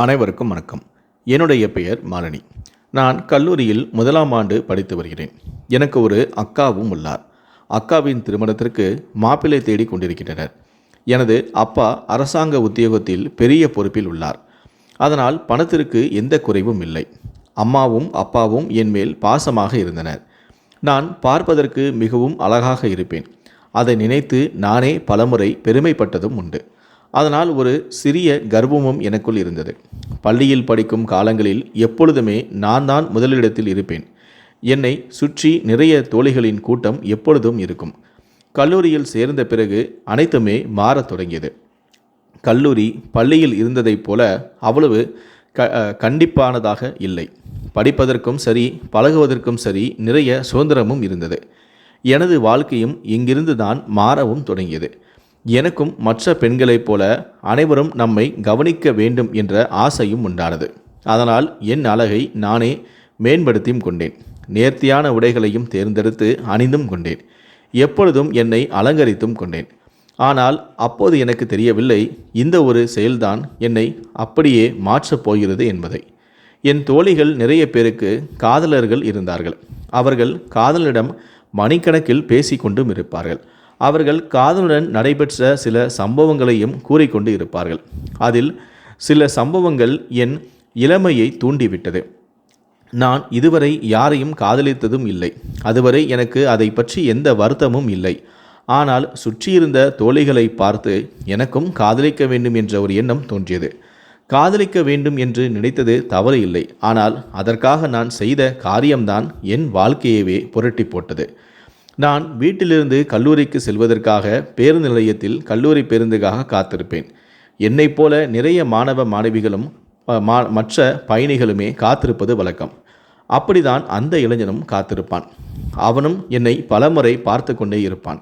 அனைவருக்கும் வணக்கம். என்னுடைய பெயர் மாலினி. நான் கல்லூரியில் முதலாம் ஆண்டு படித்து வருகிறேன். எனக்கு ஒரு அக்காவும் உள்ளார். அக்காவின் திருமணத்திற்கு மாப்பிள்ளை தேடி கொண்டிருக்கின்றனர். எனது அப்பா அரசாங்க உத்தியோகத்தில் பெரிய பொறுப்பில் உள்ளார். அதனால் பணத்திற்கு எந்த குறைவும் இல்லை. அம்மாவும் அப்பாவும் என் மேல் பாசமாக இருந்தனர். நான் பார்ப்பதற்கு மிகவும் அழகாக இருப்பேன். அதை நினைத்து நானே பலமுறை பெருமைப்பட்டதும் உண்டு. அதனால் ஒரு சிறிய கர்வமும் எனக்குள் இருந்தது. பள்ளியில் படிக்கும் காலங்களில் எப்பொழுதுமே நான் தான் முதலிடத்தில் இருப்பேன். என்னை சுற்றி நிறைய தோழிகளின் கூட்டம் எப்பொழுதும் இருக்கும். கல்லூரியில் சேர்ந்த பிறகு அனைத்துமே மாறத் தொடங்கியது. கல்லூரி பள்ளியில் இருந்ததைப் போல அவ்வளவு க கண்டிப்பானதாக இல்லை. படிப்பதற்கும் சரி பழகுவதற்கும் சரி நிறைய சுதந்திரமும் இருந்தது. எனது வாழ்க்கையும் இங்கிருந்து தான் மாறவும் தொடங்கியது. எனக்கும் மற்ற பெண்களைப் போல அனைவரும் நம்மை கவனிக்க வேண்டும் என்ற ஆசையும் உண்டானது. அதனால் என் அழகை நானே மேம்படுத்தியும் கொண்டேன். நேர்த்தியான உடைகளையும் தேர்ந்தெடுத்து அணிந்தும் கொண்டேன். எப்பொழுதும் என்னை அலங்கரித்தும் கொண்டேன். ஆனால் அப்போது எனக்கு தெரியவில்லை இந்த ஒரு செயல்தான் என்னை அப்படியே மாற்றப் போகிறது என்பதை. என் தோழிகள் நிறைய பேருக்கு காதலர்கள் இருந்தார்கள். அவர்கள் காதலரிடம் மணிக்கணக்கில் பேசிக்கொண்டும் இருப்பார்கள். அவர்கள் காதலுடன் நடைபெற்ற சில சம்பவங்களையும் கூறிக்கொண்டு இருப்பார்கள். அதில் சில சம்பவங்கள் என் இளமையை தூண்டிவிட்டது. நான் இதுவரை யாரையும் காதலித்ததும் இல்லை. அதுவரை எனக்கு அதை பற்றி எந்த வருத்தமும் இல்லை. ஆனால் சுற்றியிருந்த தோழிகளை பார்த்து எனக்கும் காதலிக்க வேண்டும் என்ற ஒரு எண்ணம் தோன்றியது. காதலிக்க வேண்டும் என்று நினைத்தது தவறு இல்லை. ஆனால் அதற்காக நான் செய்த காரியம்தான் என் வாழ்க்கையவே புரட்டி போட்டது. நான் வீட்டிலிருந்து கல்லூரிக்கு செல்வதற்காக பேருந்து நிலையத்தில் கல்லூரி பேருந்துக்காக காத்திருப்பேன். என்னைப் போல நிறைய மாணவ மாணவிகளும் மா மற்ற பயணிகளுமே காத்திருப்பது வழக்கம். அப்படிதான் அந்த இளைஞனும் காத்திருப்பான். அவனும் என்னை பலமுறை பார்த்து கொண்டே இருப்பான்.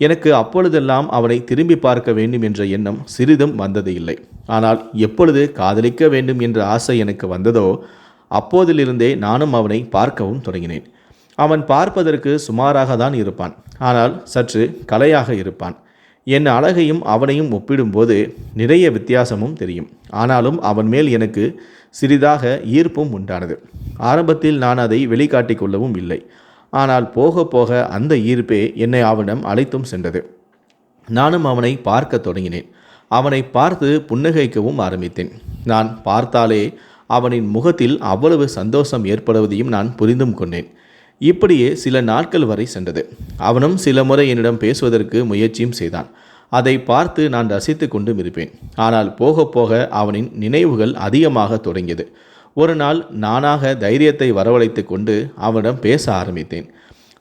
எனக்கு அப்பொழுதெல்லாம் அவனை திரும்பி பார்க்க வேண்டும் என்ற எண்ணம் சிறிதும் வந்தது இல்லை. ஆனால் எப்பொழுது காதலிக்க வேண்டும் என்ற ஆசை எனக்கு வந்ததோ அப்போதிலிருந்தே நானும் அவனை பார்க்கவும் தொடங்கினேன். அவன் பார்ப்பதற்கு சுமாராக தான் இருப்பான். ஆனால் சற்று கலையாக இருப்பான். என் அழகையும் அவனையும் ஒப்பிடும்போது நிறைய வித்தியாசமும் தெரியும். ஆனாலும் அவன் மேல் எனக்கு சிறிதாக ஈர்ப்பும் உண்டானது. ஆரம்பத்தில் நான் அதை வெளிக்காட்டிக் கொள்ளவும் இல்லை. ஆனால் போக போக அந்த ஈர்ப்பே என்னை அவனிடம் அழைத்தும் சென்றது. நானும் அவனை பார்க்க தொடங்கினேன். அவனை பார்த்து புன்னகைக்கவும் ஆரம்பித்தேன். நான் பார்த்தாலே அவனின் முகத்தில் அவ்வளவு சந்தோஷம் ஏற்படுவதையும் நான் புரிந்தும் கொண்டேன். இப்படியே சில நாட்கள் வரை சென்றது. அவனும் சில முறை என்னிடம் பேசுவதற்கு முயற்சியும் செய்தான். அதை பார்த்து நான் ரசித்து கொண்டும் இருப்பேன் ஆனால் போக போக அவனின் நினைவுகள் அதிகமாக தொடங்கியது. ஒரு நாள் நானாக தைரியத்தை வரவழைத்து கொண்டு அவனிடம் பேச ஆரம்பித்தேன்.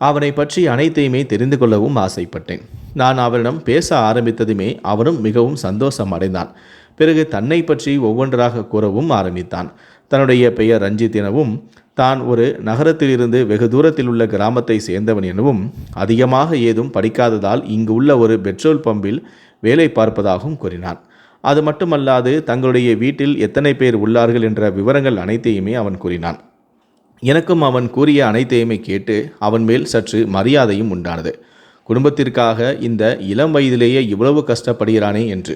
அவனை பற்றி அனைத்தையுமே தெரிந்து கொள்ளவும் ஆசைப்பட்டேன். நான் அவனிடம் பேச ஆரம்பித்ததுமே அவனும் மிகவும் சந்தோஷம் அடைந்தான். பிறகு தன்னை பற்றி ஒவ்வொன்றாக கூறவும் ஆரம்பித்தான். தன்னுடைய பெயர் ரஞ்சித் எனவும் தான் ஒரு நகரத்திலிருந்து வெகு தூரத்தில் உள்ள கிராமத்தை சேர்ந்தவன் எனவும் அதிகமாக ஏதும் படிக்காததால் இங்கு உள்ள ஒரு பெட்ரோல் பம்பில் வேலை பார்ப்பதாகவும் கூறினான். அது மட்டுமல்லாது தங்களுடைய வீட்டில் எத்தனை பேர் உள்ளார்கள் என்ற விவரங்கள் அனைத்தையுமே அவன் கூறினான். எனக்கும் அவன் கூறிய அனைத்தையுமே கேட்டு அவன் மேல் சற்று மரியாதையும் உண்டானது. குடும்பத்திற்காக இந்த இளம் வயதிலேயே இவ்வளவு கஷ்டப்படுகிறானே என்று.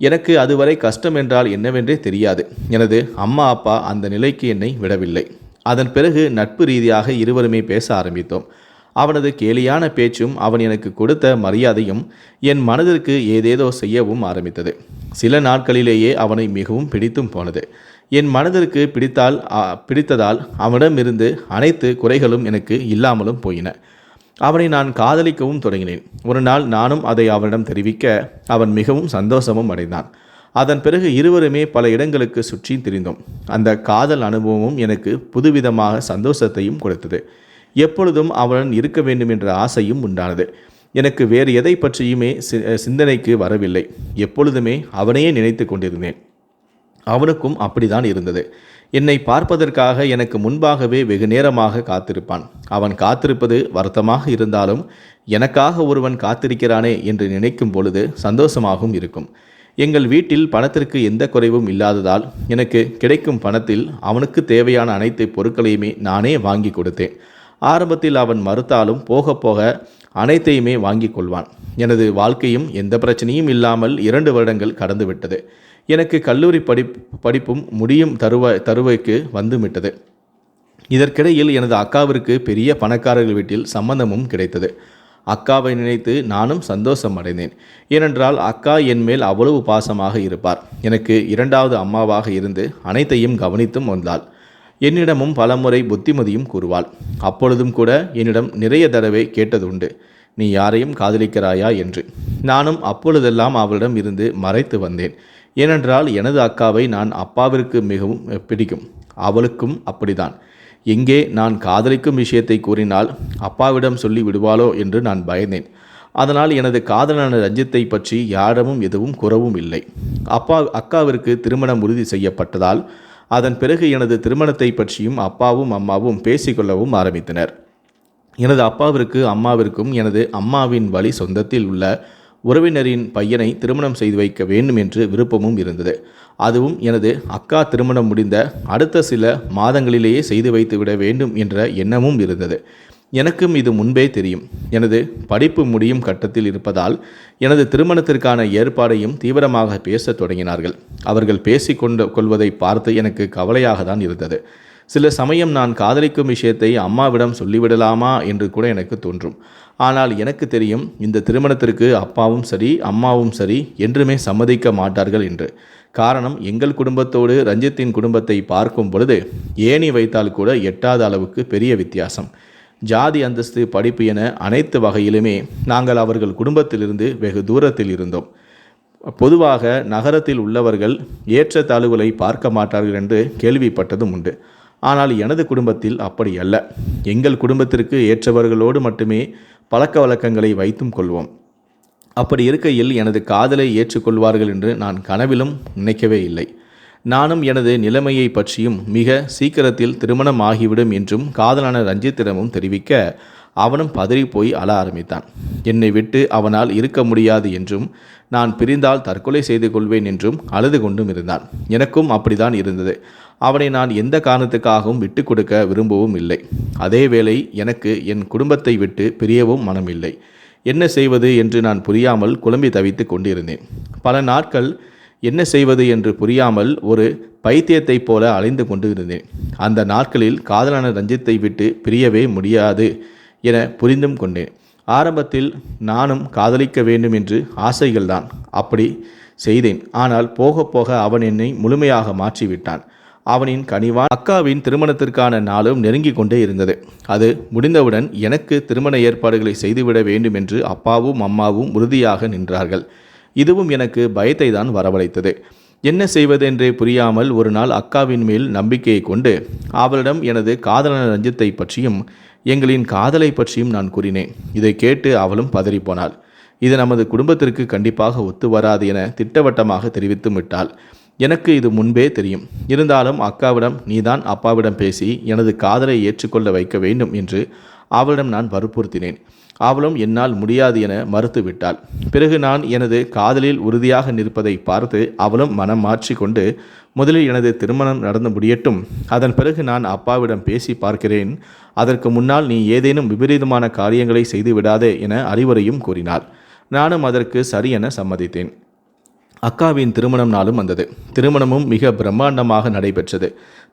எனக்கு அதுவரை கஷ்டம் என்றால் என்னவென்றே தெரியாது. எனது அம்மா அப்பா அந்த நிலைக்கு என்னை விடவில்லை. அதன் பிறகு நட்பு ரீதியாக இருவருமே பேச ஆரம்பித்தோம். அவனது கேலியான பேச்சும் அவன் எனக்கு கொடுத்த மரியாதையும் என் மனதிற்கு ஏதேதோ செய்யவும் ஆரம்பித்தது. சில நாட்களிலேயே அவனை மிகவும் பிடித்தும் போனது. என் மனதிற்கு பிடித்தால் பிடித்ததால் அவனிடமிருந்து அனைத்து குறைகளும் எனக்கு இல்லாமலும் போயின. அவனை நான் காதலிக்கவும் தொடங்கினேன். ஒரு நாள் நானும் அதை அவனிடம் தெரிவிக்க அவன் மிகவும் சந்தோஷமும் அடைந்தான். அதன் பிறகு இருவருமே பல இடங்களுக்கு சுற்றி திரிந்தோம். அந்த காதல் அனுபவமும் எனக்கு புதுவிதமாக சந்தோஷத்தையும் கொடுத்தது. எப்பொழுதும் அவனுடன் இருக்க வேண்டும் என்ற ஆசையும் உண்டானது. எனக்கு வேறு எதை பற்றியுமே சி- சிந்தனைக்கு வரவில்லை. எப்பொழுதுமே அவனையே நினைத்து கொண்டிருந்தேன். அவனுக்கும் அப்படிதான் இருந்தது. என்னை பார்ப்பதற்காக எனக்கு முன்பாகவே வெகு நேரமாக காத்திருப்பான். அவன் காத்திருப்பது வருத்தமாக இருந்தாலும் எனக்காக ஒருவன் காத்திருக்கிறானே என்று நினைக்கும் பொழுது சந்தோஷமாகவும் இருக்கும். எங்கள் வீட்டில் பணத்திற்கு எந்த குறைவும் இல்லாததால் எனக்கு கிடைக்கும் பணத்தில் அவனுக்கு தேவையான அனைத்து பொருட்களையுமே நானே வாங்கி கொடுத்தேன். ஆரம்பத்தில் அவன் மறுத்தாலும் போக போக அனைத்தையுமே வாங்கி கொள்வான். எனது வாழ்க்கையும் எந்த பிரச்சனையும் இல்லாமல் இரண்டு வருடங்கள் கடந்துவிட்டது. எனக்கு கல்லூரி படிப் படிப்பும் முடியும் தருவ தருவைக்கு வந்துவிட்டது. இதற்கிடையில் எனது அக்காவிற்கு பெரிய பணக்காரர்கள் வீட்டில் சம்பந்தமும் கிடைத்தது. அக்காவை நினைத்து நானும் சந்தோஷம் அடைந்தேன் ஏனென்றால் அக்கா என் மேல் அவ்வளவு பாசமாக இருப்பார். எனக்கு இரண்டாவது அம்மாவாக இருந்து அனைத்தையும் கவனித்தும் வந்தாள். என்னிடமும் பலமுறை புத்திமதியும் கூறுவாள். அப்பொழுதும் கூட என்னிடம் நிறைய தடவை கேட்டதுண்டு. நீ யாரையும் காதலிக்கிறாயா? என்று. நானும் அப்பொழுதெல்லாம் அவளிடம் இருந்து மறைத்து வந்தேன். ஏனென்றால் எனது அக்காவை நான் அப்பாவிற்கு மிகவும் பிடிக்கும். அவளுக்கும் அப்படிதான் எங்கே நான் காதலிக்கும் விஷயத்தை கூறினால் அப்பாவிடம் சொல்லி விடுவாளோ என்று நான் பயந்தேன். அதனால் எனது காதலான ரஞ்சித்தை பற்றி யாரிடமும் எதுவும் குறவும் இல்லை. அப்பா அக்காவிற்கு திருமணம் உறுதி செய்யப்பட்டதால் அதன் பிறகு எனது திருமணத்தை பற்றியும் அப்பாவும் அம்மாவும் பேசிக்கொள்ளவும் ஆரம்பித்தனர். எனது அப்பாவிற்கு அம்மாவிற்கும் எனது அம்மாவின் வழி சொந்தத்தில் உள்ள உறவினரின் பையனை திருமணம் செய்து வைக்க வேண்டும் என்று விருப்பமும் இருந்தது. அதுவும் எனது அக்கா திருமணம் முடிந்த அடுத்த சில மாதங்களிலேயே செய்து வைத்து விட வேண்டும் என்ற எண்ணமும் இருந்தது. எனக்கும் இது முன்பே தெரியும். எனது படிப்பு முடியும் கட்டத்தில் இருப்பதால் எனது திருமணத்திற்கான ஏற்பாடையும் தீவிரமாக பேசத் தொடங்கினார்கள். அவர்கள் பேசிக்கொண்டு கொள்வதை பார்த்து எனக்கு கவலையாக தான் இருந்தது. சில சமயம் நான் காதலிக்கும் விஷயத்தை அம்மாவிடம் சொல்லிவிடலாமா என்று கூட எனக்கு தோன்றும். ஆனால் எனக்கு தெரியும் இந்த திருமணத்திற்கு அப்பாவும் சரி அம்மாவும் சரி என்றுமே சம்மதிக்க மாட்டார்கள் என்று. காரணம் எங்கள் குடும்பத்தோடு ரஞ்சித்தின் குடும்பத்தை பார்க்கும் பொழுது ஏணி வைத்தால் கூட எட்டாத அளவுக்கு பெரிய வித்தியாசம். ஜாதி அந்தஸ்து படிப்பு என அனைத்து வகையிலுமே நாங்கள் அவர்கள் குடும்பத்திலிருந்து வெகு தூரத்தில் இருந்தோம். பொதுவாக நகரத்தில் உள்ளவர்கள் ஏற்ற தாழ்வுகளை பார்க்க மாட்டார்கள் என்று கேள்விப்பட்டதும் உண்டு. ஆனால் எனது குடும்பத்தில் அப்படி அல்ல. எங்கள் குடும்பத்திற்கு ஏற்றவர்களோடு மட்டுமே பழக்க வழக்கங்களை வைத்தும் கொள்வோம். அப்படி இருக்கையில் எனது காதலை ஏற்றுக்கொள்வார்கள் என்று நான் கனவிலும் நினைக்கவே இல்லை. நானும் எனது நிலைமையை பற்றியும் மிக சீக்கிரத்தில் திருமணம் ஆகிவிடும் என்றும் காதலான ரஞ்சித்திடமும் தெரிவிக்க அவனும் பதறிப்போய் அழ ஆரம்பித்தான். என்னை விட்டு அவனால் இருக்க முடியாது என்றும் நான் பிரிந்தால் தற்கொலை செய்து கொள்வேன் என்றும் அழுது கொண்டும் இருந்தான். எனக்கும் அப்படிதான் இருந்தது. அவனை நான் எந்த காரணத்துக்காகவும் விட்டு கொடுக்க விரும்பவும் இல்லை. அதேவேளை எனக்கு என் குடும்பத்தை விட்டு பிரியவும் மனமில்லை. என்ன செய்வது என்று நான் புரியாமல் குழம்பி தவித்து கொண்டிருந்தேன். பல நாட்கள் என்ன செய்வது என்று புரியாமல் ஒரு பைத்தியத்தைப் போல அலைந்து கொண்டு இருந்தேன் அந்த நாட்களில் காதலான ரஞ்சித்தை விட்டு பிரியவே முடியாது என புரிந்தும் கொண்டேன். ஆரம்பத்தில் நானும் காதலிக்க வேண்டும் என்று ஆசைகள்தான். அப்படி செய்தேன். ஆனால் போக போக அவன் என்னை முழுமையாக மாற்றிவிட்டான். அவனின் கனிவான் அக்காவின் திருமணத்திற்கான நாளும் நெருங்கி கொண்டே இருந்தது. அது முடிந்தவுடன் எனக்கு திருமண ஏற்பாடுகளை செய்துவிட வேண்டும் என்று அப்பாவும் அம்மாவும் உறுதியாக நின்றார்கள். இதுவும் எனக்கு பயத்தை தான் வரவழைத்தது. என்ன செய்வதென்றே புரியாமல் ஒரு நாள் அக்காவின் மேல் நம்பிக்கையை கொண்டு அவளிடம் எனது காதலன ரஞ்சித்தை பற்றியும் எங்களின் காதலை பற்றியும் நான் கூறினேன். இதை கேட்டு அவளும் பதறிப்போனாள். இது நமது குடும்பத்திற்கு கண்டிப்பாக ஒத்து வராது என திட்டவட்டமாக தெரிவித்து விட்டாள். எனக்கு இது முன்பே தெரியும். இருந்தாலும் அக்காவிடம் நீதான் அப்பாவிடம் பேசி எனது காதலை ஏற்றுக்கொள்ள வைக்க வேண்டும் என்று அவளிடம் நான் வற்புறுத்தினேன். அவளும் என்னால் முடியாது என மறுத்துவிட்டாள். பிறகு நான் எனது காதலில் உறுதியாக நிற்பதை பார்த்து அவளும் மனம் மாற்றி கொண்டு முதலில் எனது திருமணம் நடந்து முடியட்டும். அதன் பிறகு நான் அப்பாவிடம் பேசி பார்க்கிறேன். அதற்கு முன்னால் நீ ஏதேனும் விபரீதமான காரியங்களை செய்து விடாதே என அறிவுரையும் கூறினாள். நானும் அதற்கு சரியென சம்மதித்தேன். அக்காவின் திருமணம் நாளும் வந்தது. திருமணமும் மிக பிரம்மாண்டமாக நடைபெற்றது.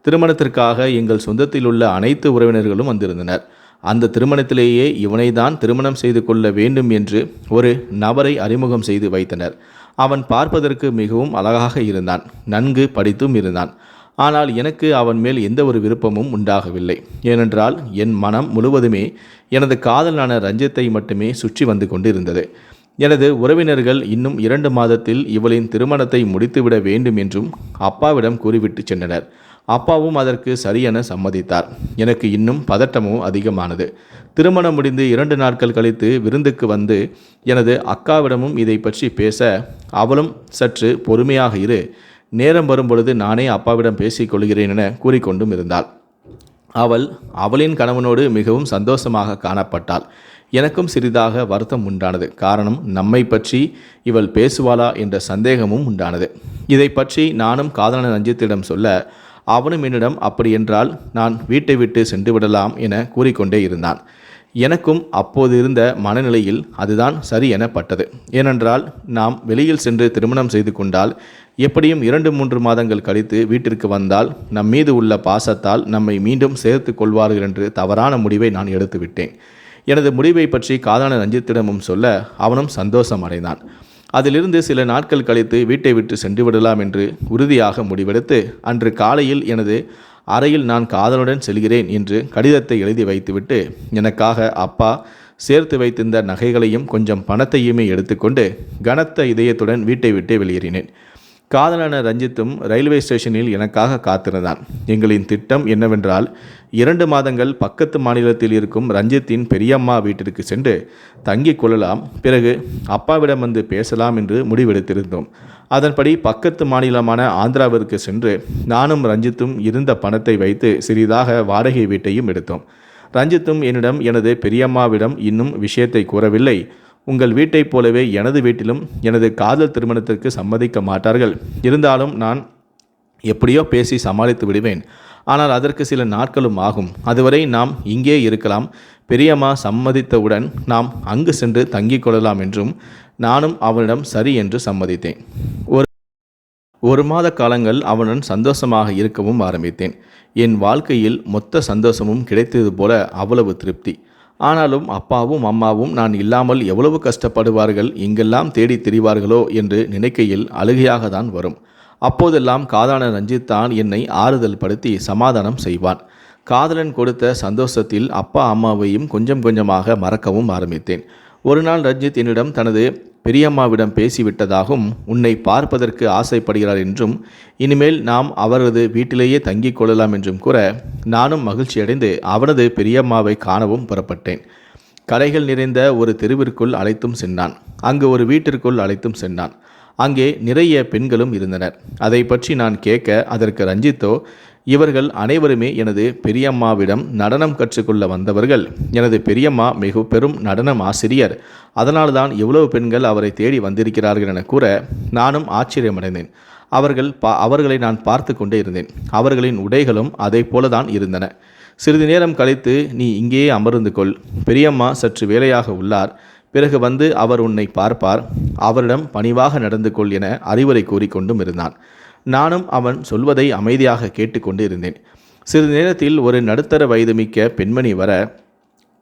திருமணத்திற்காக எங்கள் சொந்தத்தில் உள்ள அனைத்து உறவினர்களும் வந்திருந்தனர். அந்த திருமணத்திலேயே இவனை தான் திருமணம் செய்து கொள்ள வேண்டும் என்று ஒரு நபரை அறிமுகம் செய்து வைத்தனர். அவன் பார்ப்பதற்கு மிகவும் அழகாக இருந்தான் நன்கு படித்தும் இருந்தான். ஆனால் எனக்கு அவன் மேல் எந்த ஒரு விருப்பமும் உண்டாகவில்லை. ஏனென்றால் என் மனம் முழுவதுமே எனது காதலான ரஞ்சித்தை மட்டுமே சுற்றி வந்து கொண்டிருந்தது. எனது உறவினர்கள் இன்னும் இரண்டு மாதத்தில் இவளின் திருமணத்தை முடித்துவிட வேண்டும் என்றும் அப்பாவிடம் கூறிவிட்டு சென்றனர். அப்பாவும் அதற்கு சரியென சம்மதித்தார். எனக்கு இன்னும் பதட்டமும் அதிகமானது. திருமணம் முடிந்து இரண்டு நாட்கள் கழித்து விருந்துக்கு வந்து எனது அக்காவிடமும் இதை பற்றி பேச அவளும் சற்று பொறுமையாக இரு. நேரம் வரும்பொழுது நானே அப்பாவிடம் பேசிக்கொள்கிறேன் என கூறிக்கொண்டும் இருந்தாள். அவள் அவளின் கணவனோடு மிகவும் சந்தோஷமாக காணப்பட்டாள். எனக்கும் சிறிதாக வருத்தம் உண்டானது. காரணம் நம்மை பற்றி இவள் பேசுவாளா என்ற சந்தேகமும் உண்டானது. இதை பற்றி நானும் காதலன் ரஞ்சித்திடம் சொல்ல அவனும் என்னிடம் அப்படி என்றால் நான் வீட்டை விட்டு சென்று விடலாம் என கூறிக்கொண்டே இருந்தான். எனக்கும் அப்போது இருந்த மனநிலையில் அதுதான் சரி எனப்பட்டது. ஏனென்றால் நாம் வெளியில் சென்று திருமணம் செய்து கொண்டால் எப்படியும் இரண்டு மூன்று மாதங்கள் கழித்து வீட்டிற்கு வந்தால் நம் மீது உள்ள பாசத்தால் நம்மை மீண்டும் சேர்த்து கொள்வார்கள் என்று தவறான முடிவை நான் எடுத்துவிட்டேன். எனது முடிவை பற்றி காதான ரஞ்சித்திடமும் சொல்ல அவனும் சந்தோஷம் அடைந்தான் அதிலிருந்து சில நாட்கள் கழித்து வீட்டை விட்டு சென்று விடலாம் என்று உறுதியாக முடிவெடுத்து அன்று காலையில் எனது அறையில் நான் காதலுடன் செல்கிறேன் என்று கடிதத்தை எழுதி வைத்துவிட்டு எனக்காக அப்பா சேர்த்து வைத்திருந்த நகைகளையும் கொஞ்சம் பணத்தையுமே எடுத்துக்கொண்டு கனத்த இதயத்துடன் வீட்டை விட்டு வெளியேறினேன். காதலான ரஞ்சித்தும் ரயில்வே ஸ்டேஷனில் எனக்காக காத்திருந்தான். எங்களின் திட்டம் என்னவென்றால் இரண்டு மாதங்கள் பக்கத்து மாநிலத்தில் இருக்கும் ரஞ்சித்தின் பெரியம்மா வீட்டிற்கு சென்று தங்கிக் கொள்ளலாம் பிறகு அப்பாவிடம் வந்து பேசலாம் என்று முடிவெடுத்திருந்தோம். அதன்படி பக்கத்து மாநிலமான ஆந்திராவிற்கு சென்று நானும் ரஞ்சித்தும் இருந்த பணத்தை வைத்து சிறிதாக வாடகை வீட்டையும் எடுத்தோம். ரஞ்சித்தும் என்னிடம் எனது பெரியம்மாவிடம் இன்னும் விஷயத்தை கூறவில்லை. உங்கள் வீட்டைப் போலவே எனது வீட்டிலும் எனது காதல் திருமணத்திற்கு சம்மதிக்க மாட்டார்கள். இருந்தாலும் நான் எப்படியோ பேசி சமாளித்து விடுவேன். ஆனால் அதற்கு சில நாட்களும் ஆகும். அதுவரை நாம் இங்கே இருக்கலாம். பெரியம்மா சம்மதித்தவுடன் நாம் அங்கு சென்று தங்கிக் கொள்ளலாம் என்றும் நானும் அவனிடம் சரி என்று சம்மதித்தேன். ஒரு ஒரு மாத காலங்கள் அவனுடன் சந்தோஷமாக இருக்கவும் ஆரம்பித்தேன். என் வாழ்க்கையில் மொத்த சந்தோஷமும் கிடைத்தது போல அவ்வளவு திருப்தி. ஆனாலும் அப்பாவும் அம்மாவும் நான் இல்லாமல் எவ்வளவு கஷ்டப்படுவார்கள் எங்கெல்லாம் தேடி திரிவார்களோ என்று நினைக்கையில் அழுகையாக தான் வரும். அப்போதெல்லாம் காதான ரஞ்சித் தான் என்னை ஆறுதல் படுத்தி சமாதானம் செய்வான். காதலன் கொடுத்த சந்தோஷத்தில் அப்பா அம்மாவையும் கொஞ்சம் கொஞ்சமாக மறக்கவும் ஆரம்பித்தேன். ஒரு நாள் ரஞ்சித் என்னிடம் தனது பெரியம்மாவிடம் பேசிவிட்டதாகவும் உன்னை பார்ப்பதற்கு ஆசைப்படுகிறார் என்றும் இனிமேல் நாம் அவரது வீட்டிலேயே தங்கிக் கொள்ளலாம் என்றும் கூற நானும் மகிழ்ச்சியடைந்து அவனது பெரியம்மாவை காணவும் புறப்பட்டேன். கடைகள் நிறைந்த ஒரு தெருவிற்குள் அழைத்தும் சென்றான். அங்கு ஒரு வீட்டிற்குள் அழைத்தும் சென்றான். அங்கே நிறைய பெண்களும் இருந்தனர். அதை பற்றி நான் கேட்க அதற்கு ரஞ்சித்தோ இவர்கள் அனைவருமே எனது பெரியம்மாவிடம் நடனம் கற்றுக்கொள்ள வந்தவர்கள். எனது பெரியம்மா மிக பெரும் நடனம் ஆசிரியர். அதனால்தான் எவ்வளவு பெண்கள் அவரை தேடி வந்திருக்கிறார்கள் என கூற நானும் ஆச்சரியமடைந்தேன். அவர்கள் பா அவர்களை நான் பார்த்து கொண்டே இருந்தேன். அவர்களின் உடைகளும் அதை போலதான் இருந்தன. சிறிது நேரம் கழித்து நீ இங்கேயே அமர்ந்து கொள். பெரியம்மா சற்று வேலையாக உள்ளார். பிறகு வந்து அவர் உன்னை பார்ப்பார். அவரிடம் பணிவாக நடந்து கொள் என அறிவுரை கூறிக்கொண்டும் இருந்தான். நானும் அவன் சொல்வதை அமைதியாக கேட்டுக்கொண்டு இருந்தேன் சிறிது நேரத்தில் ஒரு நடுத்தர வயது மிக்க பெண்மணி வர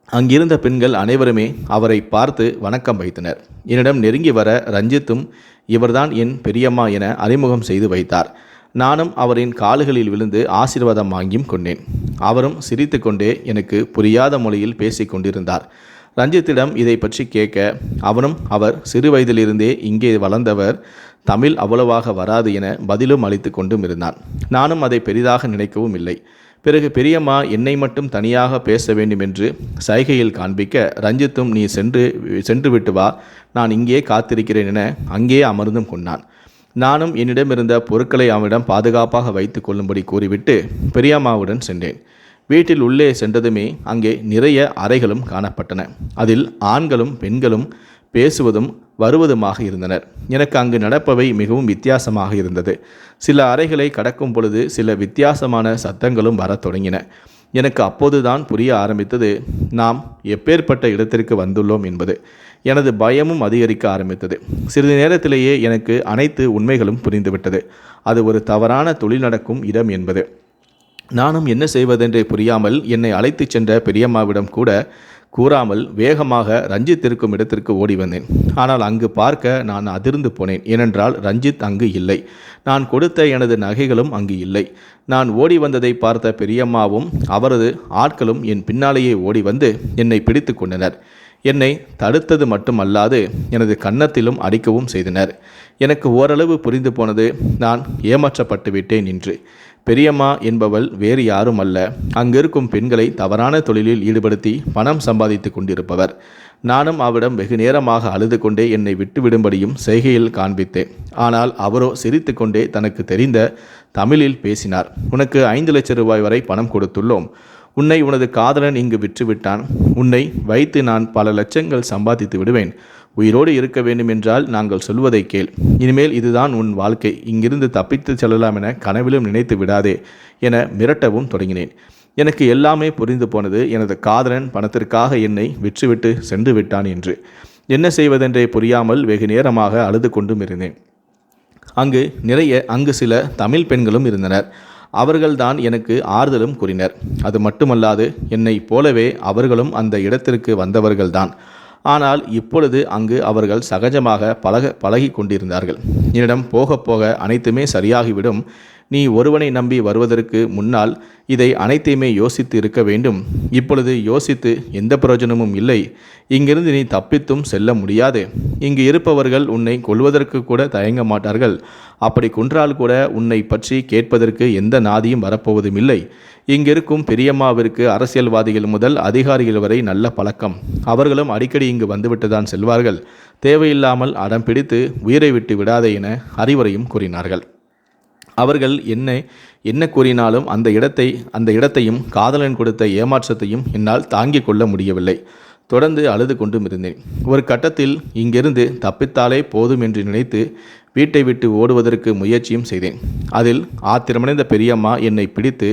அங்கிருந்த பெண்கள் அனைவருமே அவரை பார்த்து வணக்கம் வைத்தனர். என்னிடம் நெருங்கி வர ரஞ்சித்தும் இவர்தான் என் பெரியம்மா என அறிமுகம் செய்து வைத்தார். நானும் அவரின் கால்களில் விழுந்து ஆசீர்வாதம் வாங்கியும் கொண்டேன். அவரும் சிரித்துக்கொண்டே எனக்கு புரியாத மொழியில் பேசிக் கொண்டிருந்தார் ரஞ்சித்திடம் இதை பற்றி கேட்க அவனும் அவர் சிறு வயதிலிருந்தே இங்கே வளர்ந்தவர் தமிழ் அவ்வளவாக வராது என பதிலும் அளித்து கொண்டும் இருந்தான். நானும் அதை பெரிதாக நினைக்கவும் இல்லை. பிறகு பெரியம்மா என்னை மட்டும் தனியாக பேச வேண்டும் என்று சைகையில் காண்பிக்க ரஞ்சித்தும் நீ சென்று சென்று விட்டு வா நான் இங்கே காத்திருக்கிறேன் என அங்கே அமர்ந்தும் கொண்டான். நானும் என்னிடமிருந்த பொருட்களை அவனிடம் பாதுகாப்பாக வைத்து கொள்ளும்படி கூறிவிட்டு பெரியம்மாவுடன் சென்றேன். வீட்டில் உள்ளே சென்றதுமே அங்கே நிறைய அறைகளும் காணப்பட்டன. அதில் ஆண்களும் பெண்களும் பேசுவதும் வருவதுமாக இருந்தனர். எனக்கு அங்கு நடப்பவை மிகவும் வித்தியாசமாக இருந்தது. சில அறைகளை கடக்கும் பொழுது சில வித்தியாசமான சத்தங்களும் வரத் தொடங்கின. எனக்கு அப்போதுதான் புரிய ஆரம்பித்தது நாம் எப்பேற்பட்ட இடத்திற்கு வந்துள்ளோம் என்பது. எனது பயமும் அதிகரிக்க ஆரம்பித்தது. சிறிது நேரத்திலேயே எனக்கு அனைத்து உண்மைகளும் புரிந்துவிட்டது. அது ஒரு தவறான தொழில் நடக்கும் இடம் என்பது. நானும் என்ன செய்வதென்றே புரியாமல் என்னை அழைத்துச் சென்ற பெரியம்மாவிடம் கூட கூறாமல் வேகமாக ரஞ்சித் இருக்கும் இடத்திற்கு ஓடி வந்தேன். ஆனால் அங்கு பார்க்க நான் அதிர்ந்து போனேன். ஏனென்றால் ரஞ்சித் அங்கு இல்லை. நான் கொடுத்த எனது நகைகளும் அங்கு இல்லை. நான் ஓடி வந்ததை பார்த்த பெரியம்மாவும் அவரது ஆட்களும் என் பின்னாலேயே ஓடி வந்து என்னை பிடித்து கொண்டனர். என்னை தடுத்தது மட்டுமல்லாது எனது கன்னத்திலும் அடிக்கவும் செய்தனர். எனக்கு ஓரளவு புரிந்து போனது நான் ஏமாற்றப்பட்டு விட்டேன் என்று பெரியம்மா என்பவள் வேறு யாரும் அல்ல அங்கிருக்கும் பெண்களை தவறான தொழிலில் ஈடுபடுத்தி பணம் சம்பாதித்து கொண்டிருப்பவர். நானும் அவரிடம் வெகு நேரமாக அழுது கொண்டே என்னை விட்டுவிடும்படியும் செய்கையில் காண்பித்தேன். ஆனால் அவரோ சிரித்து கொண்டே தனக்கு தெரிந்த தமிழில் பேசினார். உனக்கு ஐந்து லட்சம் ரூபாய் வரை பணம் கொடுத்துள்ளோம். உன்னை உனது காதலன் இங்கு விற்றுவிட்டான். உன்னை வைத்து நான் பல லட்சங்கள் சம்பாதித்து விடுவேன். உயிரோடு இருக்க வேண்டும் என்றால் நாங்கள் சொல்வதை கேள். இனிமேல் இதுதான் உன் வாழ்க்கை. இங்கிருந்து தப்பித்து செல்லலாம் என கனவிலும் நினைத்து விடாதே என மிரட்டவும் தொடங்கினேன். எனக்கு எல்லாமே புரிந்து போனது எனது காதலன் பணத்திற்காக என்னை விற்றுவிட்டு சென்று விட்டான் என்று. என்ன செய்வதென்றே புரியாமல் வெகு நேரமாக அழுது கொண்டும் இருந்தேன். அங்கு நிறைய அங்கு சில தமிழ் பெண்களும் இருந்தனர். அவர்கள்தான் எனக்கு ஆறுதலும் கூறினர். அது மட்டுமல்லாது என்னைப் போலவே அவர்களும் அந்த இடத்திற்கு வந்தவர்கள்தான். ஆனால் இப்பொழுது அங்கு அவர்கள் சகஜமாக பழக பழகி கொண்டிருந்தார்கள். என்னிடம் போக போக அனைத்துமே சரியாகிவிடும். நீ ஒருவனை நம்பி வருவதற்கு முன்னால் இதை அனைத்தையுமே யோசித்து இருக்க வேண்டும். இப்பொழுது யோசித்து எந்த பிரயோஜனமும் இல்லை. இங்கிருந்து நீ தப்பித்தும் செல்ல முடியாது. இங்கு இருப்பவர்கள் உன்னை கொல்வதற்கு கூட தயங்க மாட்டார்கள். அப்படி கொன்றால் கூட உன்னை பற்றி கேட்பதற்கு எந்த நாதியும் வரப்போவதும் இல்லை. இங்கிருக்கும் பெரியம்மாவிற்கு அரசியல்வாதிகள் முதல் அதிகாரிகள் வரை நல்ல பழக்கம். அவர்களும் அடிக்கடி இங்கு வந்துவிட்டுதான் செல்வார்கள். தேவையில்லாமல் அடம் பிடித்து உயிரை விட்டு விடாதே என அறிவுரையும் கூறினார்கள். அவர்கள் என்ன என்ன கூறினாலும் அந்த இடத்தை அந்த இடத்தையும் காதலன் கொடுத்த ஏமாற்றத்தையும் என்னால் தாங்கிக் கொள்ள முடியவில்லை. தொடர்ந்து அழுது கொண்டும் இருந்தேன். ஒரு கட்டத்தில் இங்கிருந்து தப்பித்தாலே போதும் என்று நினைத்து வீட்டை விட்டு ஓடுவதற்கு முயற்சியும் செய்தேன். அதில் ஆத்திரமடைந்த பெரியம்மா என்னை பிடித்து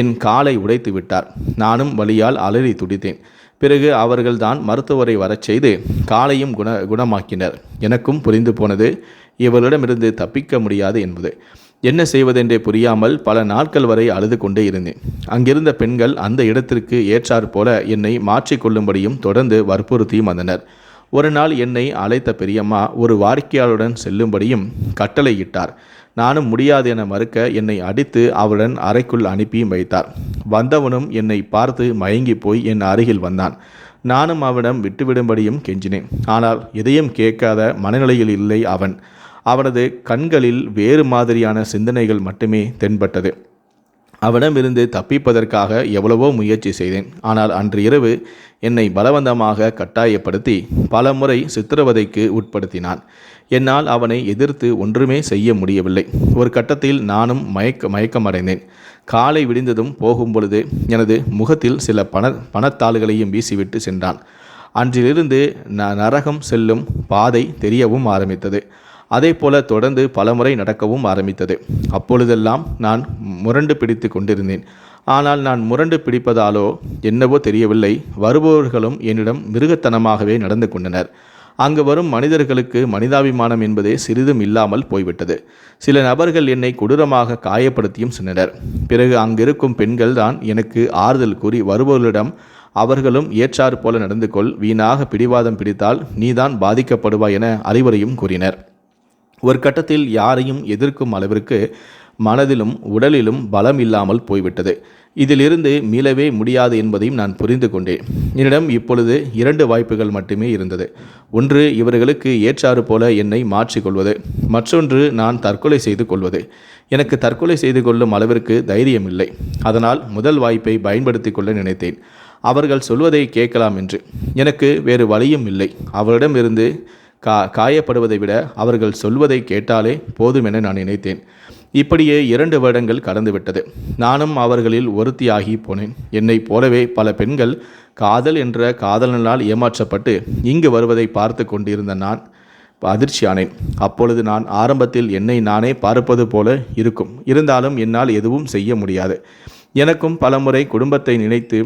என் காலை உடைத்து விட்டார். நானும் வழியால் அலறி துடித்தேன். பிறகு அவர்கள்தான் மருத்துவரை வரச் செய்து காலையும் குண குணமாக்கினர். எனக்கும் புரிந்து போனது இவர்களிடமிருந்து தப்பிக்க முடியாது என்பது. என்ன செய்வதென்றே புரியாமல் பல நாட்கள் வரை அழுது கொண்டே இருந்தேன். அங்கிருந்த பெண்கள் அந்த இடத்திற்கு ஏற்றாற் போல என்னை மாற்றிக்கொள்ளும்படியும் தொடர்ந்து வற்புறுத்தியும் வந்தனர். ஒரு நாள் என்னை அழைத்த பெரியம்மா ஒரு வாடிக்கையாளருடன் செல்லும்படியும் கட்டளையிட்டார் நானும் முடியாது என மறுக்க என்னை அடித்து அவருடன் அறைக்குள் அனுப்பியும் வைத்தார். வந்தவனும் என்னை பார்த்து மயங்கி போய் என் அருகில் வந்தான். நானும் அவனிடம் விட்டுவிடும்படியும் கெஞ்சினேன். ஆனால் எதையும் கேட்காத மனநிலையில் இல்லை அவன். அவனது கண்களில் வேறு மாதிரியான சிந்தனைகள் மட்டுமே தென்பட்டது. அவனிடமிருந்து தப்பிப்பதற்காக எவ்வளவோ முயற்சி செய்தேன். ஆனால் அன்று இரவு என்னை பலவந்தமாக கட்டாயப்படுத்தி பல முறை சித்திரவதைக்கு உட்படுத்தினான். என்னால் அவனை எதிர்த்து ஒன்றுமே செய்ய முடியவில்லை. ஒரு கட்டத்தில் நானும் மயக்க மயக்கமடைந்தேன். காலை விடிந்ததும் போகும் பொழுது எனது முகத்தில் சில பண பணத்தாள்களையும் வீசிவிட்டு சென்றான். அன்றிலிருந்து ந நரகம் செல்லும் பாதை தெரியவும் ஆரம்பித்தது. அதே போல தொடர்ந்து பலமுறை நடக்கவும் ஆரம்பித்தது. அப்பொழுதெல்லாம் நான் முரண்டு பிடித்து கொண்டிருந்தேன். ஆனால் நான் முரண்டு பிடிப்பதாலோ என்னவோ தெரியவில்லை. வருபவர்களும் என்னிடம் மிருகத்தனமாகவே நடந்து கொண்டனர். அங்கு வரும் மனிதர்களுக்கு மனிதாபிமானம் என்பதே சிறிதும் இல்லாமல் போய்விட்டது. சில நபர்கள் என்னை கொடூரமாக காயப்படுத்தியும் சென்றனர். பிறகு அங்கிருக்கும் பெண்கள் தான் எனக்கு ஆறுதல் கூறி வருபவர்களிடம் அவர்களும் ஏற்றாறு போல நடந்து கொள். வீணாக பிடிவாதம் பிடித்தால் நீதான் பாதிக்கப்படுவாய் என அறிவுரையும் கூறினர். ஒரு கட்டத்தில் யாரையும் எதிர்க்கும் அளவிற்கு மனதிலும் உடலிலும் பலம் இல்லாமல் போய்விட்டது. இதிலிருந்து மீளவே முடியாது என்பதையும் நான் புரிந்து கொண்டேன். என்னிடம் இப்பொழுது இரண்டு வாய்ப்புகள் மட்டுமே இருந்தது. ஒன்று இவர்களுக்கு ஏற்றாறு போல என்னை மாற்றிக்கொள்வது. மற்றொன்று நான் தற்கொலை செய்து கொள்வது. எனக்கு தற்கொலை செய்து கொள்ளும் அளவிற்கு தைரியம் இல்லை அதனால் முதல் வாய்ப்பை பயன்படுத்தி கொள்ள நினைத்தேன். அவர்கள் சொல்வதை கேட்கலாம் என்று. எனக்கு வேறு வழியும் இல்லை. அவரிடமிருந்து கா காயப்படுவதை விட அவர்கள் சொல்வதை கேட்டாலே போதும் என நான் நினைத்தேன். இப்படியே இரண்டு வருடங்கள் கடந்துவிட்டது. நானும் அவர்களில் ஒருத்தியாகி போனேன். என்னைப் போலவே பல பெண்கள் காதல் என்ற காதலனால் ஏமாற்றப்பட்டு இங்கு வருவதை பார்த்து கொண்டிருந்த நான் அதிர்ச்சியானேன். அப்பொழுது நான் ஆரம்பத்தில் என்னை நானே பார்ப்பது போல இருக்கும். இருந்தாலும் என்னால் எதுவும் செய்ய முடியாது. எனக்கும் பலமுறை குடும்பத்தை நினைத்து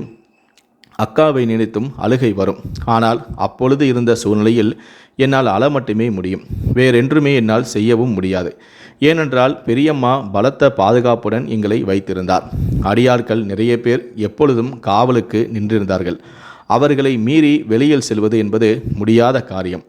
அக்காவை நினைத்தும் அழுகை வரும். ஆனால் அப்பொழுது இருந்த சூழ்நிலையில் என்னால் அழ மட்டுமே முடியும். வேறென்றுமே என்னால் செய்யவும் முடியாது. ஏனென்றால் பெரியம்மா பலத்த பாதுகாப்புடன் எங்களை வைத்திருந்தார். அடியாட்கள் நிறைய பேர் எப்பொழுதும் காவலுக்கு நின்றிருந்தார்கள். அவர்களை மீறி வெளியில் செல்வது என்பது முடியாத காரியம்.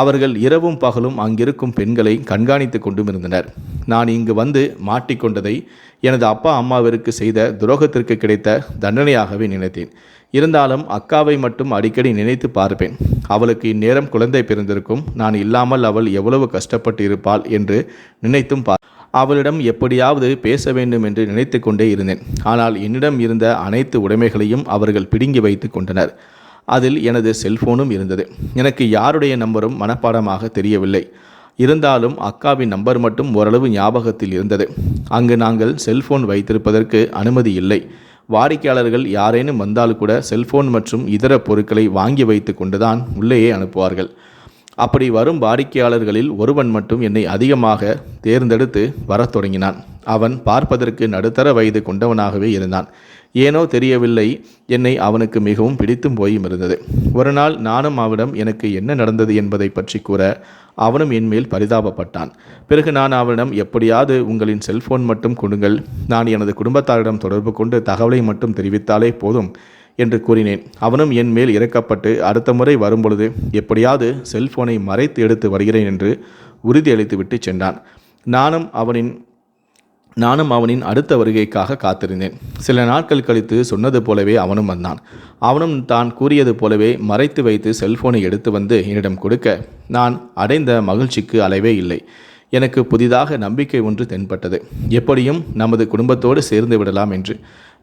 அவர்கள் இரவும் பகலும் அங்கிருக்கும் பெண்களை கண்காணித்து கொண்டும் இருந்தனர் நான் இங்கு வந்து மாட்டிக்கொண்டதை எனது அப்பா அம்மாவிற்கு செய்த துரோகத்திற்கு கிடைத்த தண்டனையாகவே நினைத்தேன். இருந்தாலும் அக்காவை மட்டும் அடிக்கடி நினைத்து பார்ப்பேன். அவளுக்கு இந்நேரம் குழந்தை பிறந்திருக்கும். நான் இல்லாமல் அவள் எவ்வளவு கஷ்டப்பட்டு இருப்பாள் என்று நினைத்தும் பார் அவளிடம் எப்படியாவது பேச வேண்டும் என்று நினைத்து கொண்டே இருந்தேன். ஆனால் என்னிடம் இருந்த அனைத்து உடைமைகளையும் அவர்கள் பிடுங்கி வைத்து கொண்டனர். அதில் எனது செல்போனும் இருந்தது. எனக்கு யாருடைய நம்பரும் மனப்பாடமாக தெரியவில்லை. இருந்தாலும் அக்காவின் நம்பர் மட்டும் ஓரளவு ஞாபகத்தில் இருந்தது. அங்கு நாங்கள் செல்போன் வைத்திருப்பதற்கு அனுமதி இல்லை. வாடிக்கையாளர்கள் யாரேனும் வந்தால் கூட செல்போன் மற்றும் இதர பொருட்களை வாங்கி வைத்து கொண்டுதான் உள்ளேயே அனுப்புவார்கள். அப்படி வரும் வாடிக்கையாளர்களில் ஒருவன் மட்டும் என்னை அதிகமாக தேர்ந்தெடுத்து வரத் தொடங்கினான். அவன் பார்ப்பதற்கு நடுத்தர வயது கொண்டவனாகவே இருந்தான். ஏனோ தெரியவில்லை. என்னை அவனுக்கு மிகவும் பிடித்தும் போயும் இருந்தது. ஒரு நாள் நானும் அவனிடம் எனக்கு என்ன நடந்தது என்பதை பற்றி கூற அவனும் என் மேல் பரிதாபப்பட்டான். பிறகு நான் அவனிடம் எப்படியாவது உங்களின் செல்போன் மட்டும் கொடுங்கள். நான் எனது குடும்பத்தாரிடம் தொடர்பு கொண்டு தகவலை மட்டும் தெரிவித்தாலே போதும் என்று கூறினேன். அவனும் என் மேல் இறக்கப்பட்டு அடுத்த முறை வரும்பொழுது எப்படியாவது செல்போனை மறைத்து எடுத்து வருகிறேன் என்று உறுதியளித்துவிட்டு சென்றான். நானும் அவனின் நானும் அவனின் அடுத்த வருகைக்காக காத்திருந்தேன். சில நாட்கள் கழித்து சொன்னது போலவே அவனும் வந்தான். அவனும் தான் கூறியது போலவே மறைத்து வைத்து செல்போனை எடுத்து வந்து என்னிடம் கொடுக்க நான் அடைந்த மகிழ்ச்சிக்கு அளவே இல்லை. எனக்கு புதிதாக நம்பிக்கை ஒன்று தென்பட்டது. எப்படியும் நமது குடும்பத்தோடு சேர்ந்து விடலாம் என்று.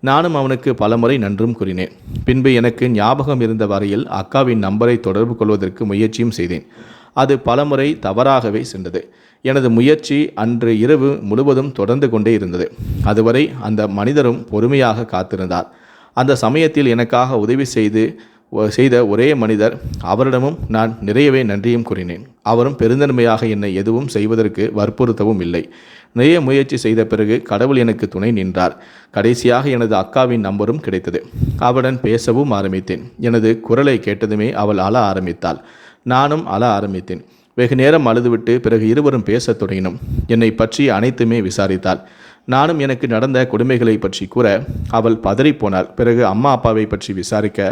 நானும் அவனுக்கு பலமுறை நன்றும் கூறினேன். பின்பு எனக்கு ஞாபகம் இருந்த வரையில் அக்காவின் நம்பரை தொடர்பு கொள்வதற்கு முயற்சியும் செய்தேன். அது பலமுறை தவறாகவே சென்றது. எனது முயற்சி அன்று இரவு முழுவதும் தொடர்ந்து கொண்டே இருந்தது. அதுவரை அந்த மனிதரும் பொறுமையாக காத்திருந்தார். அந்த சமயத்தில் எனக்காக உதவி செய்து செய்த ஒரே மனிதர் அவரிடமும் நான் நிறையவே நன்றியும் கூறினேன். அவரும் பெருந்தன்மையாக என்னை எதுவும் செய்வதற்கு வற்புறுத்தவும் இல்லை. நிறைய முயற்சி செய்த பிறகு கடவுள் எனக்கு துணை நின்றார். கடைசியாக எனது அக்காவின் நம்பரும் கிடைத்தது. அவளுடன் பேசவும் ஆரம்பித்தேன். எனது குரலை கேட்டதுமே அவள் அழ ஆரம்பித்தாள். நானும் அழ ஆரம்பித்தேன். வெகு நேரம் அழுதுவிட்டு பிறகு இருவரும் பேசத் தொடங்கினோம். என்னை பற்றி அனைத்துமே விசாரித்தாள். நானும் எனக்கு நடந்த கொடுமைகளை பற்றி கூற அவள் பதறிப்போனாள் பிறகு அம்மா அப்பாவை பற்றி விசாரிக்க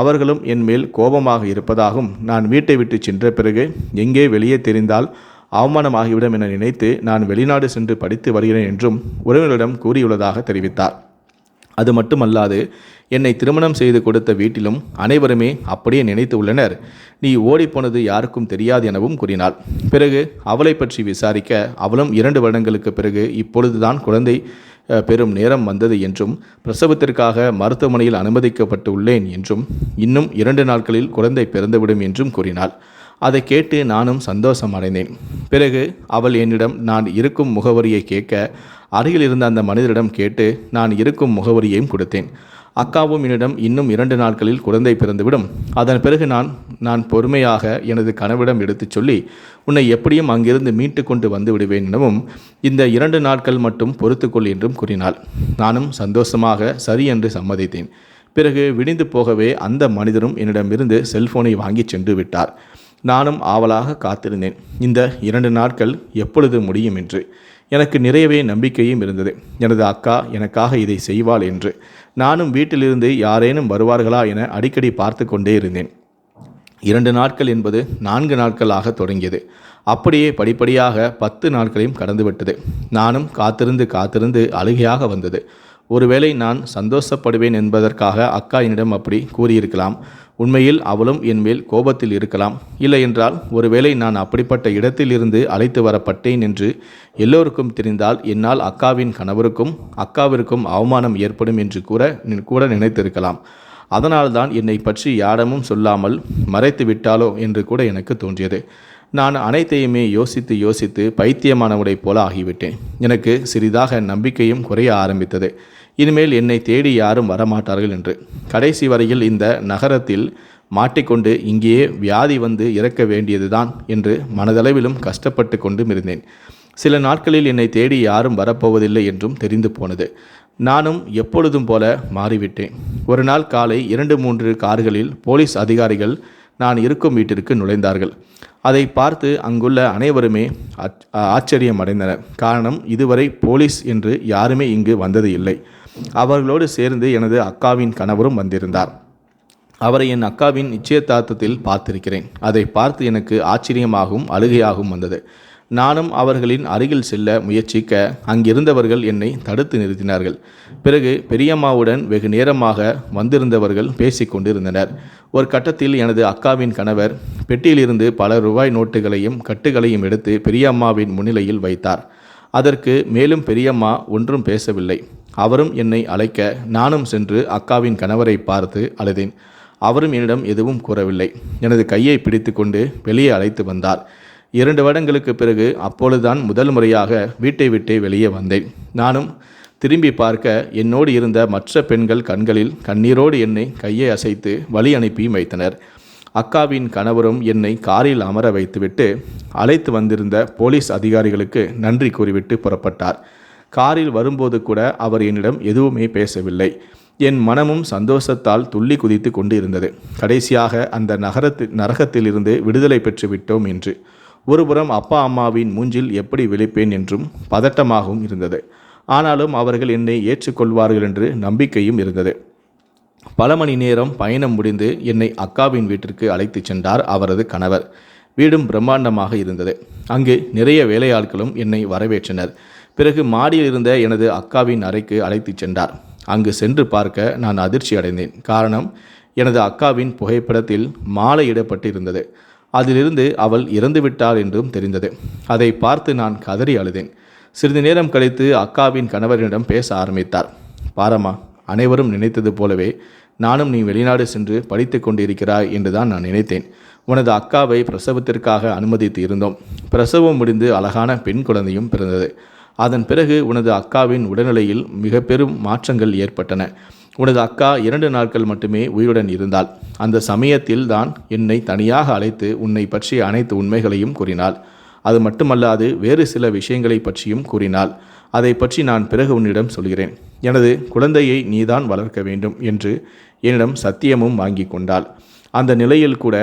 அவர்களும் என் மேல் கோபமாக இருப்பதாகவும் நான் வீட்டை விட்டு சென்ற பிறகு எங்கே வெளியே தெரிந்தால் அவமானமாகிவிடும் என நினைத்து நான் வெளிநாடு சென்று படித்து வருகிறேன் என்றும் உறவினரிடம் கூறியுள்ளதாக தெரிவித்தார். அது மட்டுமல்லாது என்னை திருமணம் செய்து கொடுத்த வீட்டிலும் அனைவருமே அப்படியே நினைத்து உள்ளனர். நீ ஓடிப்போனது யாருக்கும் தெரியாது எனவும் கூறினாள். பிறகு அவளை பற்றி விசாரிக்க அவளும் இரண்டு வருடங்களுக்கு பிறகு இப்பொழுதுதான் குழந்தை பெறும் நேரம் வந்தது என்றும் பிரசவத்திற்காக மருத்துவமனையில் அனுமதிக்கப்பட்டு உள்ளேன் என்றும் இன்னும் இரண்டு நாட்களில் குழந்தை பிறந்துவிடும் என்றும் கூறினாள். அதை கேட்டு நானும் சந்தோஷம் அடைந்தேன். பிறகு அவள் என்னிடம் நான் இருக்கும் முகவரியை கேட்க அருகில் இருந்த அந்த மனிதரிடம் கேட்டு நான் இருக்கும் முகவரியையும் கொடுத்தேன். அக்காவும் என்னிடம் இன்னும் இரண்டு நாட்களில் குழந்தை பிறந்துவிடும். அதன் பிறகு நான் நான் பொறுமையாக எனது கனவிடம் எடுத்துச் சொல்லி உன்னை எப்படியும் அங்கிருந்து மீட்டு கொண்டு வந்து விடுவேன் எனவும் இந்த இரண்டு நாட்கள் மட்டும் பொறுத்துக்கொள் என்றும் கூறினாள். நானும் சந்தோஷமாக சரி என்று சம்மதித்தேன். பிறகு விடிந்து போகவே அந்த மனிதரும் என்னிடமிருந்து செல்போனை வாங்கி சென்று விட்டார். நானும் ஆவலாக காத்திருந்தேன். இந்த இரண்டு நாட்கள் எப்பொழுது முடியும் என்று. எனக்கு நிறையவே நம்பிக்கையும் இருந்தது. எனது அக்கா எனக்காக இதை செய்வாள் என்று. நானும் வீட்டிலிருந்து யாரேனும் வருவார்களா என அடிக்கடி பார்த்து கொண்டே இருந்தேன். இரண்டு நாட்கள் என்பது நான்கு நாட்களாக தொடங்கியது. அப்படியே படிப்படியாக பத்து நாட்களையும் கடந்துவிட்டது நானும் காத்திருந்து காத்திருந்து அழுகையாக வந்தது. ஒருவேளை நான் சந்தோஷப்படுவேன் என்பதற்காக அக்கா என்னிடம் அப்படி கூறியிருக்கலாம். உண்மையில் அவளும் என்மேல் கோபத்தில் இருக்கலாம். இல்லை என்றால் ஒருவேளை நான் அப்படிப்பட்ட இடத்திலிருந்து அழைத்து வரப்பட்டேன் என்று எல்லோருக்கும் தெரிந்தால் என்னால் அக்காவின் கணவருக்கும் அக்காவிற்கும் அவமானம் ஏற்படும் என்று கூற கூட நினைத்திருக்கலாம். அதனால்தான் என்னை பற்றி யாரிடமும் சொல்லாமல் மறைத்து விட்டாலோ என்று கூட எனக்கு தோன்றியது. நான் அனைத்தையுமே யோசித்து யோசித்து பைத்தியமானவளை போல ஆகிவிட்டேன். எனக்கு சிறிதாக நம்பிக்கையும் குறைய ஆரம்பித்தது. இனிமேல் என்னை தேடி யாரும் வரமாட்டார்கள் என்று. கடைசி வரையில் இந்த நகரத்தில் மாட்டிக்கொண்டு இங்கேயே வியாதி வந்து இறக்க வேண்டியதுதான் என்று மனதளவிலும் கஷ்டப்பட்டு கொண்டும் இருந்தேன். சில நாட்களில் என்னை தேடி யாரும் வரப்போவதில்லை என்றும் தெரிந்து போனது. நானும் எப்பொழுதும் போல மாறிவிட்டேன். ஒரு நாள் காலை இரண்டு மூன்று கார்களில் போலீஸ் அதிகாரிகள் நான் இருக்கும் வீட்டிற்கு நுழைந்தார்கள். அதை பார்த்து அங்குள்ள அனைவருமே ஆச்சரியம் அடைந்தனர் காரணம் இதுவரை போலீஸ் என்று யாருமே இங்கு வந்தது இல்லை. அவர்களோடு சேர்ந்து எனது அக்காவின் கணவரும் வந்திருந்தார். அவரை என் அக்காவின் நிச்சயதார்த்தத்தில் பார்த்திருக்கிறேன். அதை பார்த்து எனக்கு ஆச்சரியமாகவும் அழுகையாகவும் வந்தது. நானும் அவர்களின் அருகில் செல்ல முயற்சிக்க அங்கிருந்தவர்கள் என்னை தடுத்து நிறுத்தினார்கள். பிறகு பெரியம்மாவுடன் வெகு நேரமாக வந்திருந்தவர்கள் பேசிக்கொண்டிருந்தனர் ஒரு கட்டத்தில் எனது அக்காவின் கணவர் பெட்டியிலிருந்து பல ரூபாய் நோட்டுகளையும் கட்டுகளையும் எடுத்து பெரியம்மாவின் முன்னிலையில் வைத்தார். அதற்கு மேலும் பெரியம்மா ஒன்றும் பேசவில்லை. அவரும் என்னை அழைக்க நானும் சென்று அக்காவின் கணவரை பார்த்து அழுதேன். அவரும் என்னிடம் எதுவும் கூறவில்லை. எனது கையை பிடித்து கொண்டு வெளியே அழைத்து வந்தார். இரண்டு வருடங்களுக்கு பிறகு அப்பொழுதுதான் முதல் முறையாக வீட்டை விட்டே வெளியே வந்தேன். நானும் திரும்பி பார்க்க என்னோடு இருந்த மற்ற பெண்கள் கண்களில் கண்ணீரோடு என்னை கையை அசைத்து வழி அனுப்பியும் வைத்தனர். அக்காவின் கணவரும் என்னை காரில் அமர வைத்துவிட்டு அழைத்து வந்திருந்த போலீஸ் அதிகாரிகளுக்கு நன்றி கூறிவிட்டு புறப்பட்டார். காரில் வரும்போது கூட அவர் என்னிடம் எதுவுமே பேசவில்லை. என் மனமும் சந்தோஷத்தால் துள்ளி குதித்து கொண்டு இருந்தது கடைசியாக அந்த நகரத்து நரகத்திலிருந்து விடுதலை பெற்று விட்டோம் என்று. ஒருபுறம் அப்பா அம்மாவின் மூஞ்சில் எப்படி விழிப்பேன் என்றும் பதட்டமாகவும் இருந்தது. ஆனாலும் அவர்கள் என்னை ஏற்றுக்கொள்வார்கள் என்று நம்பிக்கையும் இருந்தது. பல மணி நேரம் பயணம் முடிந்து என்னை அக்காவின் வீட்டிற்கு அழைத்துச் சென்றார் அவரது கணவர். வீடும் பிரம்மாண்டமாக இருந்தது. அங்கு நிறைய வேலையாட்களும் என்னை வரவேற்றனர். பிறகு மாடியில் இருந்த எனது அக்காவின் அறைக்கு அழைத்துச் சென்றார். அங்கு சென்று பார்க்க நான் அதிர்ச்சி அடைந்தேன். காரணம் எனது அக்காவின் புகைப்படத்தில் மாலையிடப்பட்டிருந்தது இருந்தது அதிலிருந்து அவள் இறந்துவிட்டாள் என்றும் தெரிந்தது. அதை பார்த்து நான் கதறி அழுதேன். சிறிது நேரம் கழித்து அக்காவின் கணவரிடம் பேச ஆரம்பித்தார். பாரம்மா அனைவரும் நினைத்தது போலவே நானும் நீ வெளிநாடு சென்று படித்து கொண்டிருக்கிறாய் என்றுதான் நான் நினைத்தேன். உனது அக்காவை பிரசவத்திற்காக அனுமதித்து இருந்தோம். பிரசவம் முடிந்து அழகான பெண் குழந்தையும் பிறந்தது. அதன் பிறகு உனது அக்காவின் உடல்நிலையில் மிக பெரும் மாற்றங்கள் ஏற்பட்டன. உனது அக்கா இரண்டு நாட்கள் மட்டுமே உயிருடன் இருந்தாள். அந்த சமயத்தில் தான் என்னை தனியாக அழைத்து உன்னை பற்றிய அனைத்து உண்மைகளையும் கூறினாள். அது மட்டுமல்லாது வேறு சில விஷயங்களை பற்றியும் கூறினாள். அதை பற்றி நான் பிறகு உன்னிடம் சொல்கிறேன். எனது குழந்தையை நீதான் வளர்க்க வேண்டும் என்று என்னிடம் சத்தியமும் வாங்கி கொண்டாள். அந்த நிலையில் கூட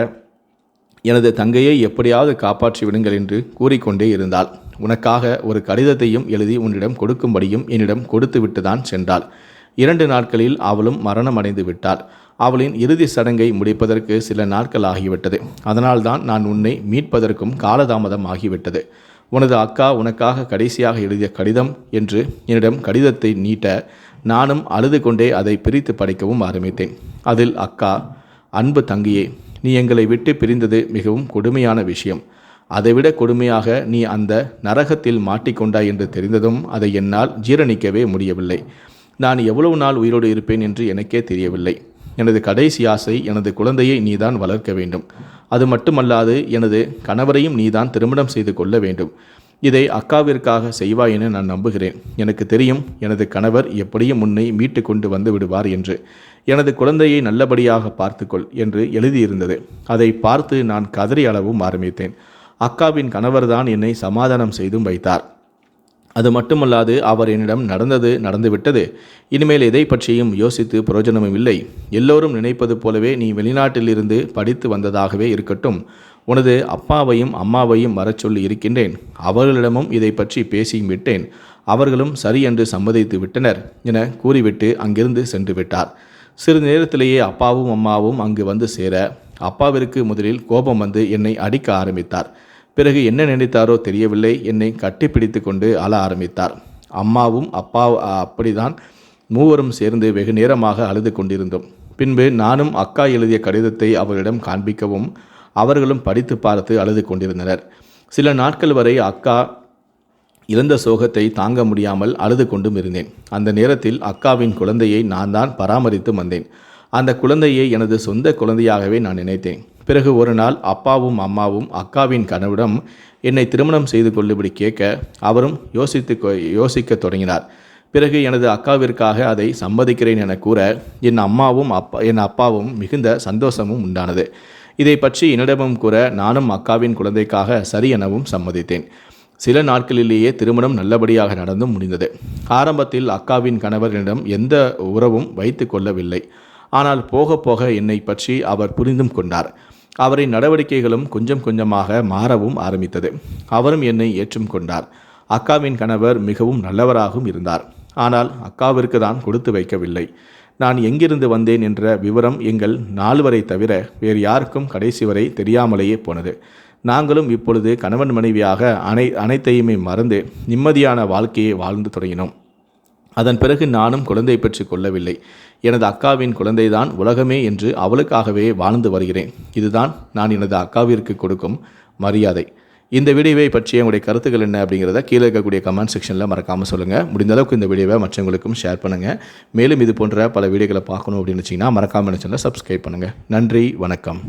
எனது தங்கையை எப்படியாவது காப்பாற்றி விடுங்கள் என்று கூறிக்கொண்டே இருந்தாள். உனக்காக ஒரு கடிதத்தையும் எழுதி உன்னிடம் கொடுக்கும்படியும் என்னிடம் கொடுத்து தான் சென்றாள். இரண்டு நாட்களில் அவளும் மரணம் அடைந்து விட்டாள். அவளின் இறுதி சடங்கை முடிப்பதற்கு சில நாட்கள் ஆகிவிட்டது. அதனால்தான் நான் உன்னை மீட்பதற்கும் காலதாமதம் ஆகிவிட்டது. உனது அக்கா உனக்காக கடைசியாக எழுதிய கடிதம் என்று என்னிடம் கடிதத்தை நீட்ட நானும் அழுது கொண்டே அதை பிரித்து படிக்கவும் ஆரம்பித்தேன். அதில் அக்கா அன்பு தங்கியே நீ எங்களை விட்டு பிரிந்தது மிகவும் கொடுமையான விஷயம். அதைவிட கொடுமையாக நீ அந்த நரகத்தில் மாட்டிக்கொண்டாய் என்று தெரிந்ததும் அதை என்னால் ஜீரணிக்கவே முடியவில்லை. நான் எவ்வளவு நாள் உயிரோடு இருப்பேன் என்று எனக்கே தெரியவில்லை. எனது கடைசி ஆசை எனது குழந்தையை நீதான் வளர்க்க வேண்டும். அது மட்டுமல்லாது எனது கணவரையும் நீதான் திருமணம் செய்து கொள்ள வேண்டும். இதை அக்காவிற்காக செய்வாய் என நான் நம்புகிறேன். எனக்கு தெரியும் எனது கணவர் எப்படியும் உன்னை மீட்டு கொண்டு வந்து விடுவார் என்று. எனது குழந்தையை நல்லபடியாக பார்த்துக்கொள் என்று எழுதியிருந்தது. அதை பார்த்து நான் கதறி அளவும் ஆரம்பித்தேன். அக்காவின் கணவர்தான் என்னை சமாதானம் செய்தும் வைத்தார். அது மட்டுமல்லாது அவர் என்னிடம் நடந்தது நடந்துவிட்டது. இனிமேல் எதை பற்றியும் யோசித்து பிரயோஜனமும் இல்லை. எல்லோரும் நினைப்பது போலவே நீ வெளிநாட்டில் இருந்து படித்து வந்ததாகவே இருக்கட்டும். உனது அப்பாவையும் அம்மாவையும் வரச் சொல்லி இருக்கின்றேன். அவர்களிடமும் இதை பற்றி பேசியும் விட்டேன். அவர்களும் சரி என்று சம்மதித்து விட்டனர் என கூறிவிட்டு அங்கிருந்து சென்று விட்டார். சிறிது நேரத்திலேயே அப்பாவும் அம்மாவும் அங்கு வந்து சேர அப்பாவிற்கு முதலில் கோபம் வந்து என்னை அடிக்க ஆரம்பித்தார். பிறகு என்ன நினைத்தாரோ தெரியவில்லை. என்னை கட்டிப்பிடித்து கொண்டு அழ ஆரம்பித்தார். அம்மாவும் அப்பா அப்படிதான் மூவரும் சேர்ந்து வெகு நேரமாக அழுது கொண்டிருந்தோம். பின்பு நானும் அக்கா எழுதிய கடிதத்தை அவர்களிடம் காண்பிக்கவும் அவர்களும் படித்து பார்த்து அழுது கொண்டிருந்தனர். சில நாட்கள் வரை அக்கா இறந்த சோகத்தை தாங்க முடியாமல் அழுது கொண்டும் இருந்தேன். அந்த நேரத்தில் அக்காவின் குழந்தையை நான் தான் பராமரித்து வந்தேன். அந்த குழந்தையை எனது சொந்த குழந்தையாகவே நான் நினைத்தேன். பிறகு ஒரு நாள் அப்பாவும் அம்மாவும் அக்காவின் கனவிடம் என்னை திருமணம் செய்து கொள்ளுபடி கேட்க அவரும் யோசித்து யோசிக்க தொடங்கினார். பிறகு எனது அக்காவிற்காக அதை சம்மதிக்கிறேன் என கூற என் அம்மாவும் அப்பா என் அப்பாவும் மிகுந்த சந்தோஷமும் உண்டானது. இதை பற்றி என்னிடமும் கூற நானும் அக்காவின் குழந்தைக்காக சரி எனவும் சம்மதித்தேன். சில நாட்களிலேயே திருமணம் நல்லபடியாக நடந்தும் முடிந்தது. ஆரம்பத்தில் அக்காவின் கணவரிடம் எந்த உறவும் வைத்து கொள்ளவில்லை. ஆனால் போக போக என்னை பற்றி அவர் புரிந்தும் கொண்டார். அவரின் நடவடிக்கைகளும் கொஞ்சம் கொஞ்சமாக மாறவும் ஆரம்பித்தது. அவரும் என்னை ஏற்றும் கொண்டார். அக்காவின் கணவர் மிகவும் நல்லவராகவும் இருந்தார். ஆனால் அக்காவிற்கு தான் கொடுத்து வைக்கவில்லை. நான் எங்கிருந்து வந்தேன் என்ற விவரம் எங்கள் நால்வரை தவிர வேறு யாருக்கும் கடைசி வரை தெரியாமலேயே போனது. நாங்களும் இப்பொழுது கணவன் மனைவியாக அனை அனைத்தையுமே மறந்து நிம்மதியான வாழ்க்கையை வாழ்ந்து தொடங்கினோம். அதன் பிறகு நானும் குழந்தை பெற்று கொள்ளவில்லை. எனது அக்காவின் குழந்தைதான் உலகமே என்று அவளுக்காகவே வாழ்ந்து வருகிறேன். இதுதான் நான் எனது அக்காவிற்கு கொடுக்கும் மரியாதை. இந்த வீடியோவை பற்றிய உங்களுடைய கருத்துக்கள் என்ன அப்படிங்கிறத கீழே இருக்கக்கூடிய கமெண்ட் செக்ஷனில் மறக்காமல் சொல்லுங்கள் முடிந்த அளவுக்கு இந்த வீடியோவை மற்றவங்களுக்கும் ஷேர் பண்ணுங்கள் மேலும் இது போன்ற பல வீடியோக்களை பார்க்கணும் அப்படின்னு வச்சிங்கன்னா மறக்காமல் சேனலை சப்ஸ்கிரைப் பண்ணுங்கள் நன்றி வணக்கம்.